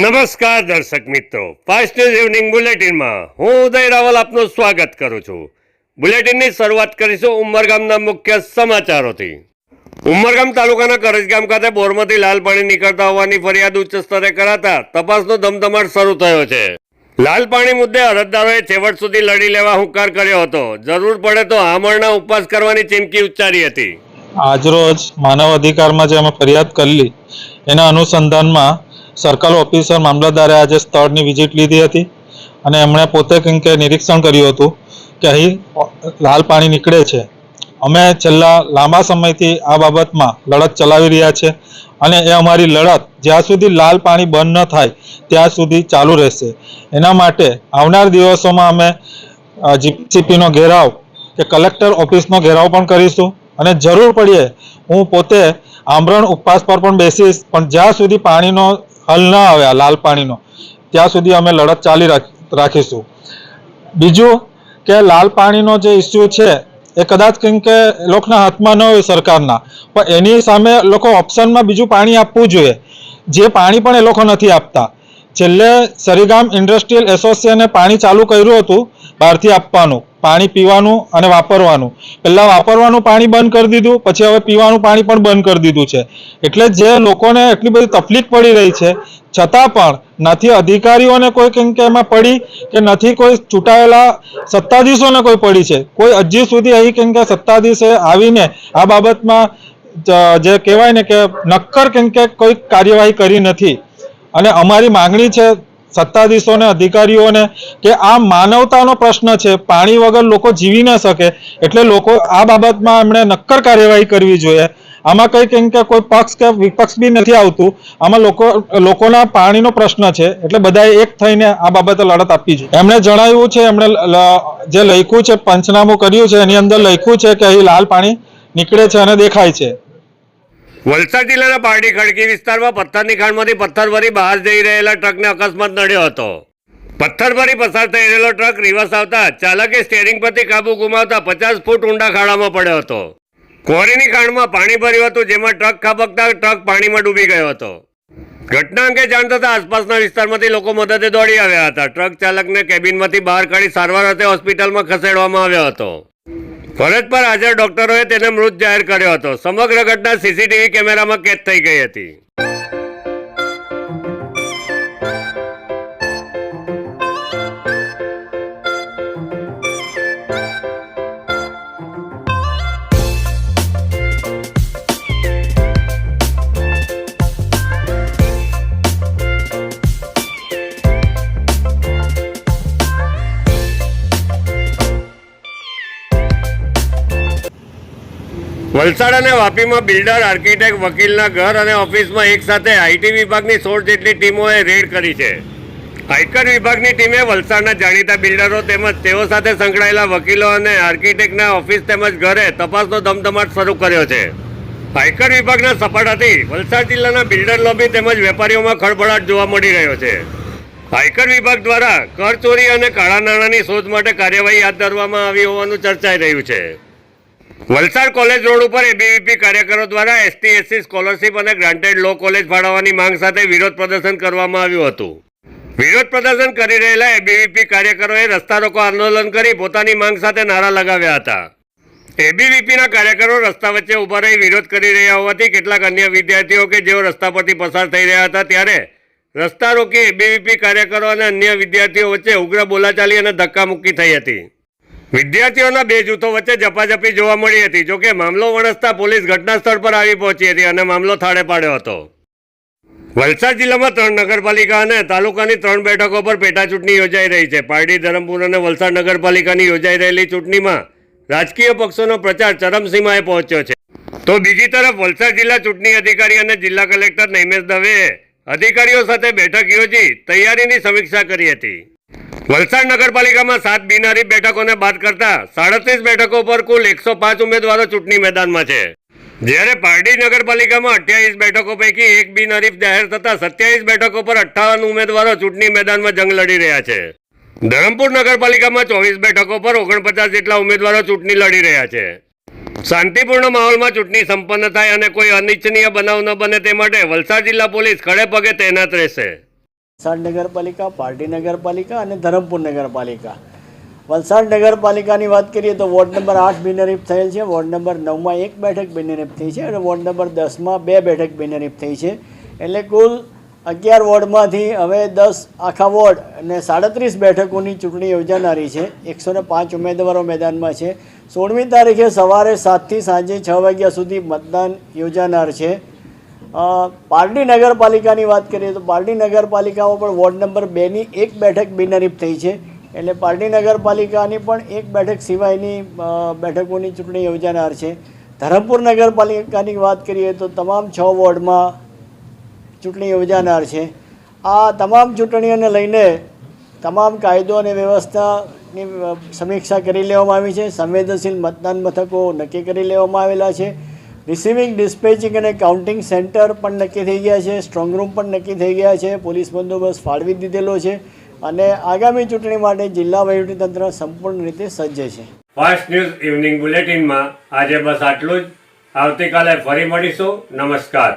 નમસ્કાર દર્શક મિત્રો. ફાસ્ટ ન્યૂઝ ઇવનિંગ બુલેટિનમાં હું ઉદય રાવલ આપનું સ્વાગત કરું છું. બુલેટિનની શરૂઆત કરીશું ઉમરગામના મુખ્ય સમાચારોથી. ઉમરગામ તાલુકાના કરજગામ ખાતે બોરમાંથી લાલ પાણી નીકળતા હોવાની ફરિયાદ ઉચ્ચ સ્તરે કરાતા તપાસનો ધમધમાટ શરૂ થયો છે. લાલ પાણી મુદ્દે અરજદારોએ છેવટ સુધી લડી લેવા હુંકાર કર્યો હતો. જરૂર પડે તો આમળના ઉપવાસ કરવાની ચીમકી ઉચ્ચારી હતી. આજરોજ માનવ અધિકારમાં જે અમે ફરિયાદ કરેલી, એના અનુસંધાનમાં સર્કલ ઓફિસર, મામલતદારે આજે સ્થળની વિઝિટ લીધી હતી અને એમણે પોતે કંઈક નિરીક્ષણ કર્યું હતું કે અહીં લાલ પાણી નીકળે છે. અમે છેલ્લા લાંબા સમયથી આ બાબતમાં લડત ચલાવી રહ્યા છે અને એ અમારી લડત જ્યાં સુધી લાલ પાણી બંધ ન થાય ત્યાં સુધી ચાલુ રહેશે. એના માટે આવનાર દિવસોમાં અમે જીપીસીપીનો ઘેરાવ કે કલેક્ટર ઓફિસનો ઘેરાવ પણ કરીશું અને જરૂર પડીએ હું પોતે આમરણ ઉપવાસ પર પણ બેસીશ, પણ જ્યાં સુધી પાણીનો હલ ન આવે આ લાલ પાણીનો. ત્યાં સુધી અમે લડત ચાલી રાખ- રાખીશું. બીજું કે લાલ પાણીનો જે ઇસ્યુ છે, એ કદાચ કેમ કે લોકોના હાથમાં ન હોય સરકારના, પણ એની સામે લોકો ઓપ્શનમાં બીજું પાણી આપવું જોઈએ. જે પાણી પણ એ લોકો નથી આપતા. છેલ્લે સરીગામ ઇન્ડસ્ટ્રીયલ એસોસિએશને પાણી ચાલુ કર્યું હતું, બહારથી આપવાનું. પાણી પીવાનું અને વાપરવાનું. પહેલા વાપરવાનું પાણી બંધ કરી દીધું, પછી હવે પીવાનું પાણી પણ બંધ કરી દીધું છે. એટલે જે લોકોને એટલી બધી તકલીફ પડી રહી છે, છતાં પણ નથી અધિકારીઓને કોઈ કેમ કે એમાં પડી કે નથી કોઈ ચૂંટાયેલા સત્તાધીશોને કોઈ પડી છે. કોઈ હજી સુધી અહીં કેમ કે સત્તાધીશે આવીને આ બાબતમાં જે કહેવાય ને કે નક્કર કેમ કે કોઈ કાર્યવાહી કરી નથી. અને અમારી માંગણી છે સત્તાધીશોને, અધિકારીઓને કે આ માનવતાનો પ્રશ્ન છે, પાણી વગર લોકો જીવી ન શકે, એટલે લોકો આ બાબતમાં એમણે નક્કર કાર્યવાહી કરવી જોઈએ. આમાં કઈ કેમ કે કોઈ પક્ષ કે વિપક્ષ બી નથી આવતું. આમાં લોકો, લોકોના પાણીનો પ્રશ્ન છે, એટલે બધાએ એક થઈને આ બાબતે લડત આપવી જોઈએ. એમણે જણાવ્યું છે, એમણે જે લખ્યું છે, પંચનામું કર્યું છે, એની અંદર લખ્યું છે કે અહીં લાલ પાણી નીકળે છે અને દેખાય છે. વલસાડ જિલ્લાના પારડી ખડકી વિસ્તારમાં પથ્થરની ખાણમાંથી પથ્થર ભરી બહાર જઈ રહેલા ટ્રકને અકસ્માત નડ્યો હતો. પથ્થર ભરી પસાર થઈ રહેલો ટ્રક રિવર્સ આવતા ચાલકે સ્ટેરિંગ પરથી કાબુ ગુમાવતા પચાસ ફૂટ ઊંડા ખાડામાં પડ્યો હતો. કોરીની ખાણમાં પાણી ભર્યું હતું, જેમાં ટ્રક ખાબકતા ટ્રક પાણીમાં ડૂબી ગયો હતો. ઘટના અંગે જાણ થતા આસપાસના વિસ્તારમાંથી લોકો મદદે દોડી આવ્યા હતા. ટ્રક ચાલકને કેબિનમાંથી બહાર કાઢી સારવાર અર્થે હોસ્પિટલમાં ખસેડવામાં આવ્યો હતો. ફરજ પર હાજર ડોક્ટરોએ તેને મૃત જાહેર કર્યો હતો. સમગ્ર ઘટના સીસીટીવી કેમેરામાં કેદ થઈ ગઈ હતી. વલસાડ અને વાપીમાં બિલ્ડર, આર્કિટેક્ટ, વકીલના ઘર અને ઓફિસમાં એક સાથે આઈટી વિભાગની સોળ જેટલી ટીમોએ રેડ કરી છે. આયકર વિભાગની ટીમે વલસાડના જાણીતા બિલ્ડરો તેમજ તેઓ સાથે સંકળાયેલા વકીલો અને આર્કિટેક્ટના ઓફિસ તેમજ ઘરે તપાસનો ધમધમાટ શરૂ કર્યો છે. આયકર વિભાગના સપાટાથી વલસાડ જિલ્લાના બિલ્ડર લોબી તેમજ વેપારીઓમાં ખળભળાટ જોવા મળી રહ્યો છે. આયકર વિભાગ દ્વારા કર ચોરી અને કાળા નાણાંની શોધ માટે કાર્યવાહી હાથ ધરવામાં આવી હોવાનું ચર્ચાઈ રહ્યું છે. વલસાડ કોલેજ રોડ ઉપર એબીવીપી કાર્યકરો દ્વારા એસટી એસસી સ્કોલરશીપ અને ગ્રાન્ટેડ લો કોલેજ ફાળવવાની માંગ સાથે વિરોધ પ્રદર્શન કરવામાં આવ્યું હતું. વિરોધ પ્રદર્શન કરી રહેલા એબીવીપી કાર્યકરોએ રસ્તા રોકો આંદોલન કરી પોતાની માંગ સાથે નારા લગાવ્યા હતા. એબીવીપીના કાર્યકરો રસ્તા વચ્ચે ઊભા રહી વિરોધ કરી રહ્યા હોવાથી કેટલાક અન્ય વિદ્યાર્થીઓ કે જેઓ રસ્તા પરથી પસાર થઈ રહ્યા હતા ત્યારે રસ્તા રોકી એબીવીપી કાર્યકરો અને અન્ય વિદ્યાર્થીઓ વચ્ચે ઉગ્ર બોલાચાલી અને ધક્કામુક્કી થઈ હતી. વિદ્યાર્થીઓના બે જૂથો વચ્ચે ઝપાઝપી જોવા મળી હતી. જોકે મામલો વણસતા પોલીસ ઘટના સ્થળ પર આવી પહોંચી હતી અને મામલો થાળે પાડ્યો હતો. વલસાડ જિલ્લામાં ત્રણ નગરપાલિકા અને તાલુકાની ત્રણ બેઠકો પર પેટાચૂંટણી યોજાઈ રહી છે. પારડી, ધરમપુર અને વલસાડ નગરપાલિકાની યોજાઈ રહેલી ચૂંટણીમાં રાજકીય પક્ષોનો પ્રચાર ચરમસીમાએ પહોંચ્યો છે. તો બીજી તરફ વલસાડ જિલ્લા ચૂંટણી અધિકારી અને જિલ્લા કલેક્ટર નૈમેશ દવેએ અધિકારીઓ સાથે બેઠક યોજી તૈયારીની સમીક્ષા કરી હતી. વલસાડ નગરપાલિકામાં સાત બિનારી બેઠકોને બાદ કરતા સાડત્રીસ બેઠકો પર કુલ એકસો પાંચ ઉમેદવારો ચૂંટણી મેદાનમાં છે. જ્યારે પારડી નગરપાલિકામાં અઠ્યાવીસ બેઠકો પૈકી એક બિનહરીફ જાહેર થતાં સત્યાવીસ બેઠકો પર અઠ્ઠાવન ઉમેદવારો ચૂંટણી મેદાનમાં જંગ લડી રહ્યા છે. ધરમપુર નગરપાલિકામાં ચોવીસ બેઠકો પર ઓગણપચાસ જેટલા ઉમેદવારો ચૂંટણી લડી રહ્યા છે. શાંતિપૂર્ણ માહોલમાં ચૂંટણી સંપન્ન થાય અને કોઈ અનિચ્છનીય બનાવ ન બને તે માટે વલસાડ જિલ્લા પોલીસ ખડે પગે તૈનાત રહેશે. વલસાડ નગરપાલિકા પાર્ટી નગરપાલિકા અને ધરમપુર નગરપાલિકા. વલસાડ નગરપાલિકાની વાત કરીએ તો વોર્ડ નંબર આઠ બિનરીફ થયેલ છે. વોર્ડ નંબર નવમાં એક બેઠક બિનરીફ થઈ છે અને વોર્ડ નંબર દસમાં બે બેઠક બિનરીફ થઈ છે. એટલે કુલ અગિયાર વોર્ડમાંથી હવે દસ આખા વોર્ડ અને સાડત્રીસ બેઠકોની ચૂંટણી યોજાનારી છે. એકસો પાંચ ઉમેદવારો મેદાનમાં છે. સોળમી તારીખે સવારે સાતથી સાંજે છ વાગ્યા સુધી મતદાન યોજાનાર છે. પારડી નગરપાલિકાની વાત કરીએ તો પારડી નગરપાલિકામાં પણ વોર્ડ નંબર બેની એક બેઠક બિનહરીફ થઈ છે. એટલે પારડી નગરપાલિકાની પણ એક બેઠક સિવાયની બેઠકોની ચૂંટણી યોજાનાર છે. ધરમપુર નગરપાલિકાની વાત કરીએ તો તમામ છ વોર્ડમાં ચૂંટણી યોજાનાર છે. આ તમામ ચૂંટણીઓને લઈને તમામ કાયદો અને વ્યવસ્થાની સમીક્ષા કરી લેવામાં આવી છે. સંવેદનશીલ મતદાન મથકો નક્કી કરી લેવામાં આવેલા છે. રિસીવિંગ ડિસ્પેચિંગ અને કાઉન્ટિંગ સેન્ટર પણ નક્કી થઈ ગયા છે. સ્ટ્રોંગ રૂમ પણ નક્કી થઈ ગયા છે. પોલીસ બંદોબસ્ત ફાળવી દીધેલો છે અને આગામી ચૂંટણી માટે જિલ્લા વહીવટીતંત્ર સંપૂર્ણ રીતે સજ્જ છે. ફાસ્ટ ન્યૂઝ ઇવનિંગ બુલેટિનમાં આજે બસ આટલું જ. આવતીકાલે ફરી મળીશું. નમસ્કાર.